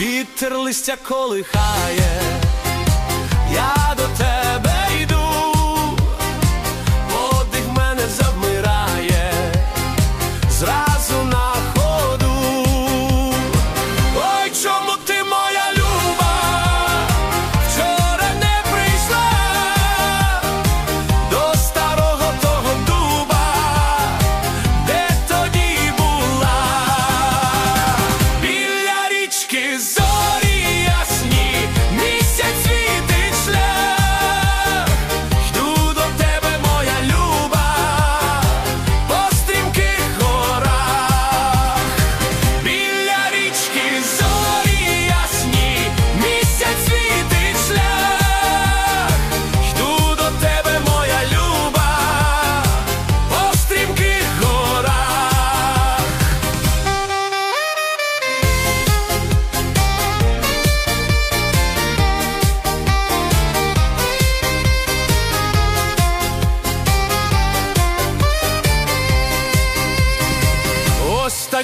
вітер листя колихає,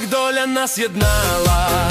так доля нас єднала,